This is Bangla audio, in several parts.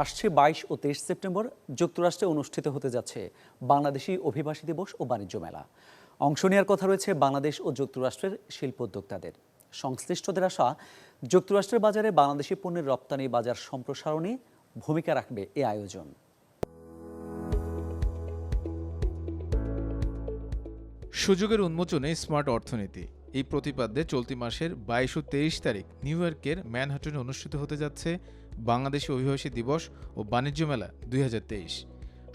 আসছে বাইশ ও তেইশ সেপ্টেম্বর, যুক্তরাষ্ট্রে অনুষ্ঠিত হতে যাচ্ছে বাংলাদেশি অভিবাসী দিবস ও বাণিজ্য মেলা। অংশ নেওয়ার কথা রয়েছে বাংলাদেশ ও যুক্তরাষ্ট্রের শিল্পোদ্যোক্তাদের সংশ্লিষ্টদের আশা, যুক্তরাষ্ট্রের বাজারে বাংলাদেশি পণ্যের রপ্তানি, বাজার সম্প্রসারণে ভূমিকা রাখবে এ আয়োজন। সুযোগের উন্মোচনে স্মার্ট অর্থনীতি। এই প্রতিপাদ্যে চলতি মাসের বাইশ ও তেইশ তারিখ নিউ ইয়র্কের ম্যানহাটনে অনুষ্ঠিত হতে যাচ্ছে বাংলাদেশি অভিবাসী দিবস ও বাণিজ্য মেলা দুই হাজার তেইশ।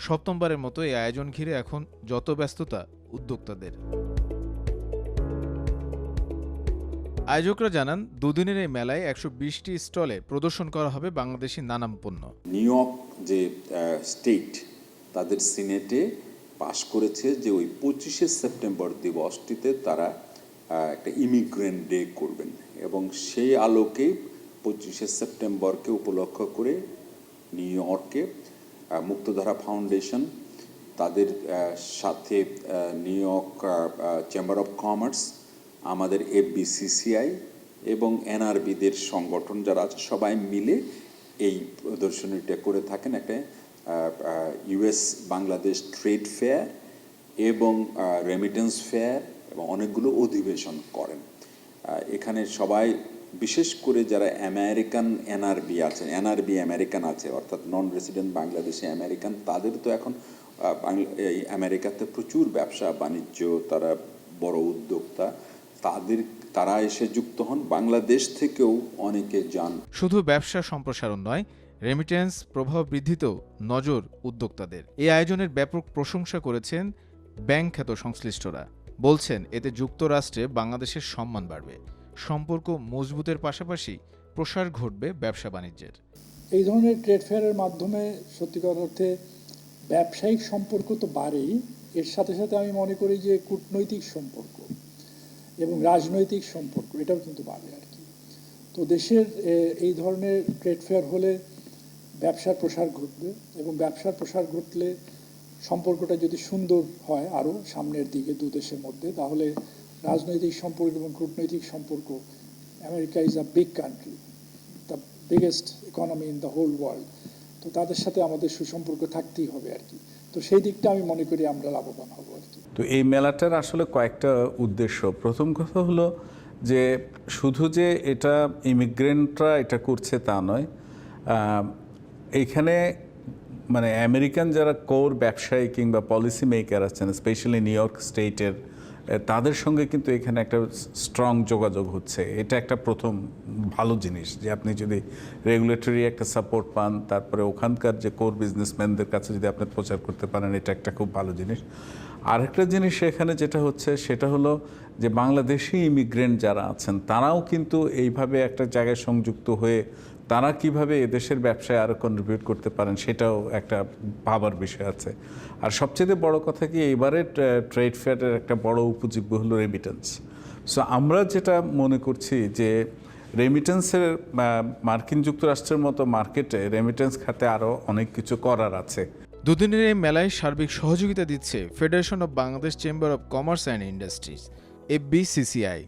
সপ্তমবারের মতো এই আয়োজন ঘিরে এখন যত ব্যস্ততা উদ্যোক্তাদের। আয়োজকরা জানান, দুদিনের এই মেলায় একশো বিশটি স্টলে প্রদর্শন করা হবে বাংলাদেশি নানান পণ্য। নিউ ইয়র্ক যে স্টেট তাদের সিনেটে পাশ করেছে যে ওই পঁচিশে সেপ্টেম্বর দিবসটিতে তারা একটা ইমিগ্রেন্ট ডে করবেন এবং সেই আলোকে পঁচিশে সেপ্টেম্বরকে উপলক্ষ করে নিউ ইয়র্কে মুক্তধারা ফাউন্ডেশন তাদের সাথে New York chamber of commerce আমাদের এফবিসিসিআই এবং এনআরবিদের সংগঠন যারা আছে, সবাই মিলে এই প্রদর্শনীটা করে থাকেন। একটা ইউএস বাংলাদেশ ট্রেড ফেয়ার এবং রেমিটেন্স ফেয়ার এবং অনেকগুলো অধিবেশন করেন। এখানে সবাই, বিশেষ করে যারা আমেরিকান এনআরবি আছে এনআরবি আমেরিকান আছে, অর্থাৎ নন রেসিডেন্ট বাংলাদেশি আমেরিকান, তাদের তো এখন এই আমেরিকাতে প্রচুর ব্যবসা, বাণিজ্য, তারা বড় উদ্যোক্তা, তাদের, তারা এসে যুক্ত হন। বাংলাদেশ থেকেও অনেকে যান। শুধু ব্যবসা সম্প্রসারণ নয় রেমিটেন্স প্রভাব বৃদ্ধিতেও নজর উদ্যোক্তাদের। এই আয়োজনের ব্যাপক প্রশংসা করেছেন ব্যাংক খ্যাত সংশ্লিষ্টরা। বলছেন, এতে যুক্তরাষ্ট্রে বাংলাদেশের সম্মান বাড়বে। সম্পর্ক মজবুতের পাশাপাশি প্রসার ঘটবে ব্যবসা বাণিজ্যের। এই ধরনের ট্রেড ফেয়ারের মাধ্যমে সত্যিকার অর্থে ব্যবসায়িক সম্পর্ক তো বাড়েই। এর সাথে সাথে আমি মনে করি যে কূটনৈতিক সম্পর্ক এবং রাজনৈতিক সম্পর্ক, এটাও কিন্তু বাড়ে আর কি। তো দেশের এই ধরনের ট্রেড ফেয়ার হলে ব্যবসার প্রসার ঘটবে এবং ব্যবসার প্রসার ঘটলে সম্পর্কটা যদি সুন্দর হয় আরও সামনের দিকে দু দেশের মধ্যে, তাহলে রাজনৈতিক সম্পর্ক এবং কূটনৈতিক সম্পর্ক, America is a big country the biggest economy in the whole world তো তাদের সাথে আমাদের সুসম্পর্ক থাকতেই হবে আর কি। তো সেই দিকটা আমি মনে করি আমরা লাভবান হব আর কি। তো এই মেলাটার আসলে কয়েকটা উদ্দেশ্য। প্রথম কথা হলো যে শুধু যে এটা ইমিগ্রেন্টরা এটা করছে তা নয় এইখানে মানে আমেরিকান যারা কোর ব্যবসায়ী কিংবা পলিসি মেকার আছেন স্পেশালি নিউ ইয়র্ক স্টেটের তাদের সঙ্গে কিন্তু এখানে একটা স্ট্রং যোগাযোগ হচ্ছে। এটা একটা প্রথম ভালো জিনিস যে আপনি যদি রেগুলেটরি একটা সাপোর্ট পান, তারপরে ওখানকার যে কোর বিজনেসম্যানদের কাছে যদি আপনি প্রচার করতে পারেন, এটা একটা খুব ভালো জিনিস। আরেকটা জিনিস এখানে যেটা হচ্ছে, সেটা হলো যে বাংলাদেশি ইমিগ্রেন্ট যারা আছেন, তারাও কিন্তু এইভাবে একটা জায়গায় সংযুক্ত হয়ে তারা কীভাবে এদেশের ব্যবসায় আরও কন্ট্রিবিউট করতে পারেন সেটাও একটা ভাবার বিষয় আছে। আর সবচেয়ে বড় কথা কি এবারে ট্রেড ফেয়ারের একটা বড় উপযোগ্য হলো রেমিটেন্স সো আমরা যেটা মনে করছি যে রেমিটেন্সের মার্কিন যুক্তরাষ্ট্রের মতো মার্কেটে রেমিটেন্স খাতে আরও অনেক কিছু করার আছে। দুদিনের এই মেলায় সার্বিক সহযোগিতা দিচ্ছে federation of Bangladesh chamber of commerce and industries FBCCI